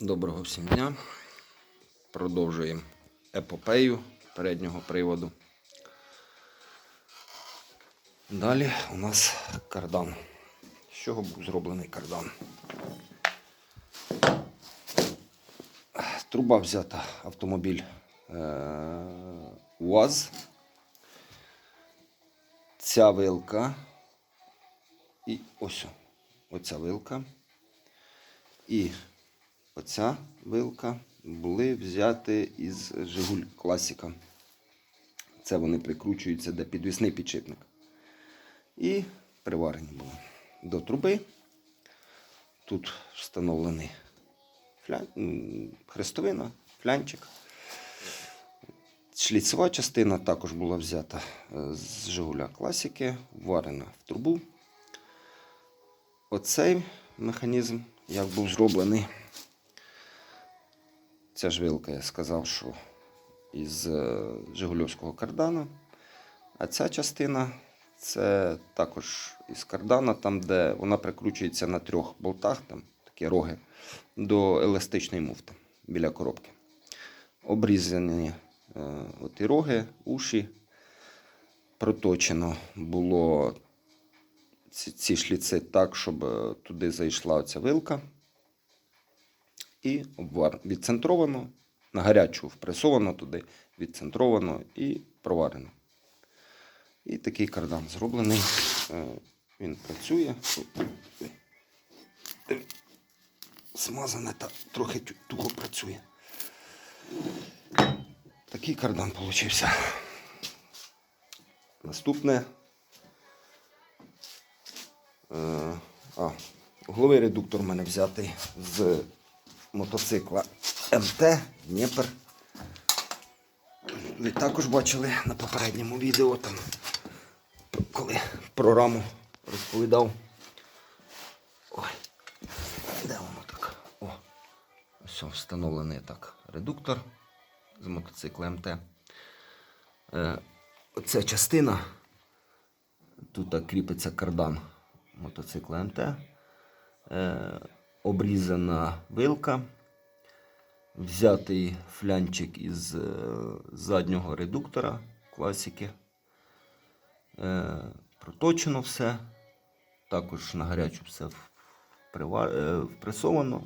Доброго всім дня. Продовжуємо епопею переднього приводу. Далі у нас кардан. З чого був зроблений кардан? Труба взята автомобіль е- УАЗ. Ця вилка. І ось оця вилка. І оця вилка були взяті із Жигуль Класіка. Це вони прикручуються де підвісний підшипник. І приварені були до труби. Тут встановлений фля... хрестовина, флянчик. Шліцева частина також була взята е, з Жигуля Класіки, варена в трубу. Оцей механізм, як був зроблений, ця ж вилка, я сказав, що із е, Жигульовського кардана. А ця частина це також із кардана, там, де вона прикручується на трьох болтах, там такі роги, до еластичної муфти біля коробки. Обрізані е, оті роги, уші. Проточено було ці, ці шліци так, щоб е, туди зайшла оця вилка. І відцентровано, на гарячу впресовано туди, відцентровано і проварено. І такий кардан зроблений. Е, Він працює. Смазане та трохи тухо працює. Такий кардан получився. Наступне. Е, А, угловий редуктор у мене взятий з мотоцикла МТ Дніпр. Ви також бачили на попередньому відео, там, коли про раму розповідав. Ой, де воно так? О, ось встановлений так редуктор з мотоцикла МТ. Е, оця частина, тут так кріпиться кардан мотоцикла МТ. Е, обрізана вилка, взятий флянчик із е, заднього редуктора класики. Е, проточено все. Також на гарячу все е, впресовано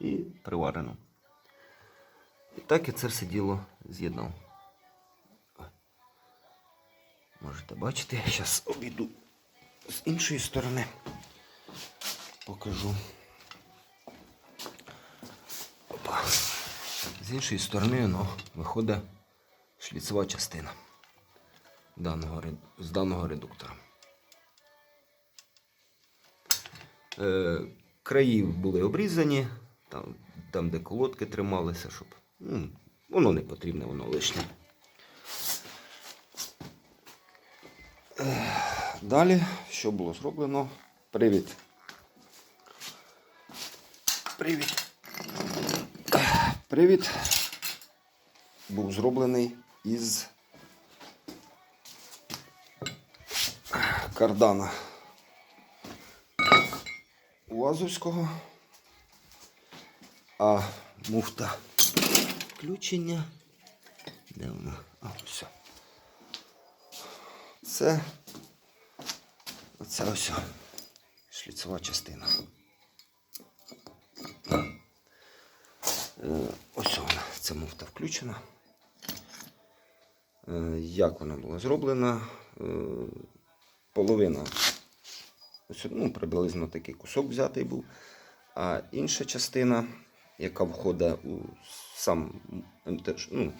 і приварено. І так я це все діло з'єднав. Можете бачити, я зараз обійду з іншої сторони. Покажу. З іншої сторони воно виходить шліцева частина даного, з даного редуктора. Е, краї були обрізані, там, там де колодки трималися, щоб. Ну, воно не потрібне, воно лишнє. Е, Далі, що було зроблено? Привід. Привід. Привід був зроблений із кардана Уазовського, а муфта включення. Де вона? А, все. Це оця ось шліцева частина. Е, Ось вона, ця муфта включена. Е, Як вона була зроблена? Е, Половина. Ну, приблизно такий кусок взятий був. А інша частина, яка входить у сам, МТ, ну,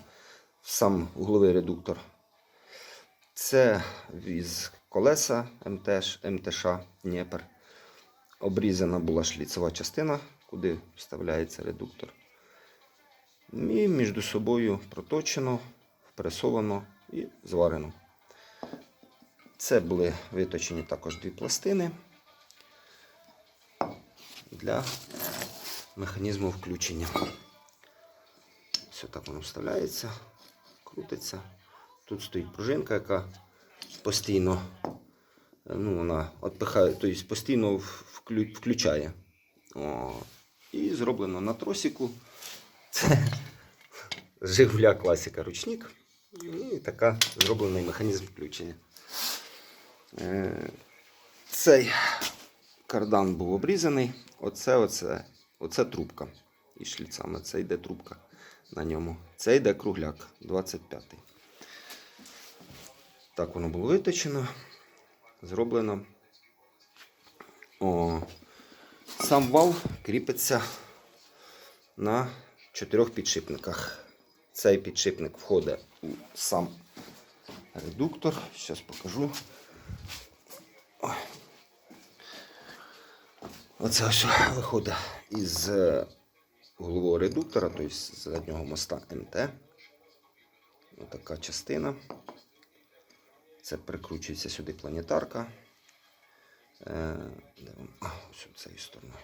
в сам угловий редуктор, це із колеса МТШ, МТШ Дніпр. Обрізана була шліцева частина, куди вставляється редуктор. І між собою проточено, впресовано і зварено. Це були виточені також дві пластини для механізму включення. Все так воно вставляється, крутиться. Тут стоїть пружинка, яка постійно ну, вона відпихає, тобто постійно включає. О, і зроблено на тросику. Це Жигуля класика ручник. І така зроблений механізм включення. Е, Цей кардан був обрізаний. Оце, оце, оце трубка. І шліцами. Це йде трубка на ньому. Це йде кругляк 25-й. Так воно було виточено, зроблено. О, сам вал кріпиться на чотирьох підшипниках. Цей підшипник входить у сам редуктор. Зараз покажу. Оце ось виходить із е, голового редуктора, тобто з заднього моста МТ. Отака частина. Це прикручується сюди планетарка. Е, де вона? А, ось цією стороною.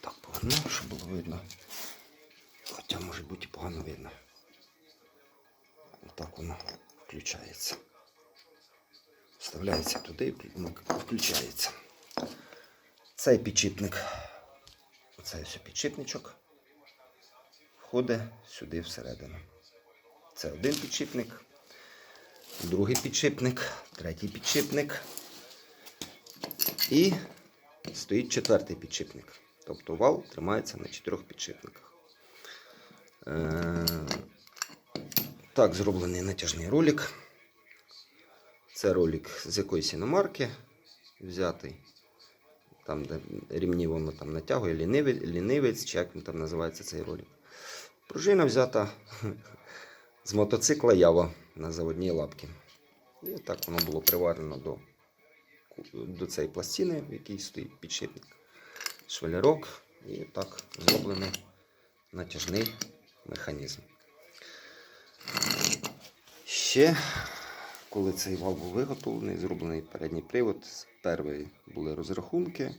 Так поверну, щоб було видно. Хоча може бути погано видно. Отак воно включається. Вставляється туди і воно включається. Цей підшипник. Оцей ось підшипничок входить сюди всередину. Це один підшипник, другий підшипник, третій підшипник. І стоїть четвертий підшипник. Тобто вал тримається на чотирьох підшипниках. Е, Так, зроблений натяжний ролик. Це ролик з якоїсь іномарки взятий. Там, де рівні воно там натягує, лінивець, лінивець, чи як він там називається цей ролик. Пружина взята з мотоцикла Ява на заводній лапці. І так воно було приварено до, до цієї пластини, в якій стоїть підшипник. Швелярок. І так зроблений натяжний механізм. Ще, коли цей вал був виготовлений, зроблений передній привод, перші були розрахунки.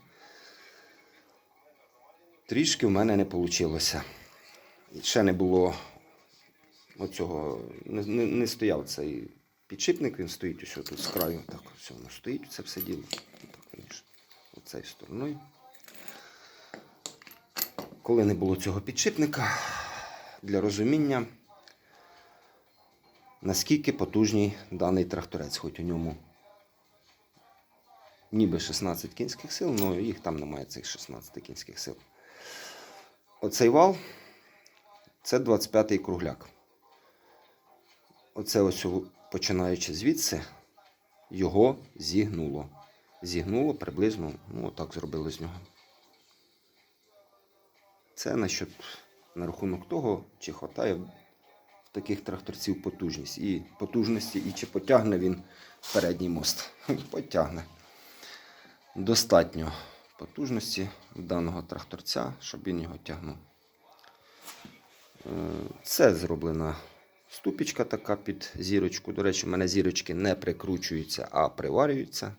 Трішки в мене не вийшло. Ще не було оцього, не, не, не стояв цей підшипник, він стоїть ось тут з краю. Так, ось воно стоїть, це все діло. Так, звісно, оцею стороною. Коли не було цього підшипника, для розуміння, наскільки потужний даний тракторець, хоч у ньому ніби 16 кінських сил, але їх там немає цих 16 кінських сил. Оцей вал це 25-й кругляк. Оце ось починаючи звідси, його зігнуло. Зігнуло приблизно, ну отак зробили з нього. Це насчет, на рахунок того, чи хватає в таких тракторців потужність. І потужності, і чи потягне він передній мост. Потягне. Достатньо потужності даного тракторця, щоб він його тягнув. Е, Це зроблена ступічка така під зірочку. До речі, в мене зірочки не прикручуються, а приварюються.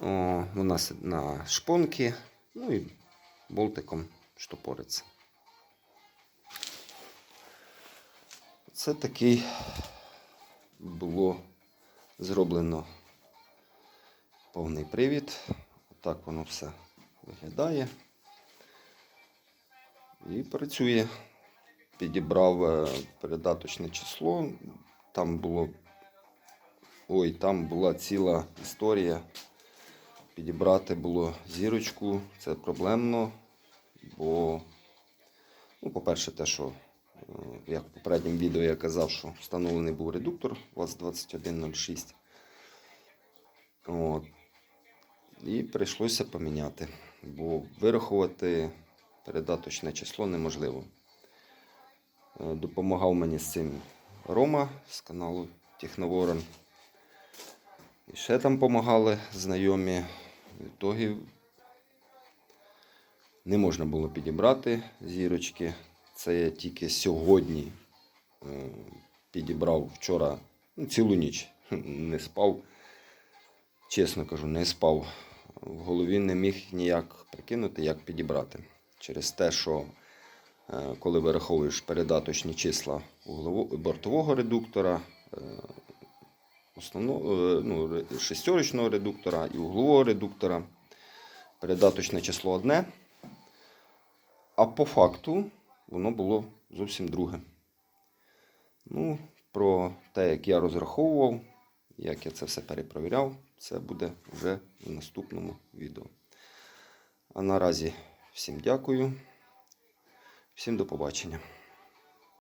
О, вона на шпонки, ну і болтиком штопориться. Це такий було зроблено повний привід. Отак воно все виглядає. І працює. Підібрав е, передаточне число. Там було. Ой, там була ціла історія. Підібрати було зірочку. Це проблемно, бо, ну, по-перше, те, що, е, як в попередньому відео я казав, що встановлений був редуктор ВАЗ-2106. От. І прийшлося поміняти, бо вирахувати передаточне число неможливо. Е, Допомагав мені з цим Рома з каналу Техноворон. І ще там допомагали знайомі. В не можна було підібрати зірочки. Це я тільки сьогодні е, підібрав вчора ну, цілу ніч. Не спав. Чесно кажу, не спав. В голові не міг ніяк прикинути, як підібрати. Через те, що е, коли вираховуєш передаточні числа бортового редуктора, е, основного, е, ну, шестерочного редуктора і углового редуктора, передаточне число одне, а по факту воно було зовсім друге. Ну, про те, як я розраховував, як я це все перепровіряв, це буде вже в наступному відео. А наразі всім дякую, всім до побачення.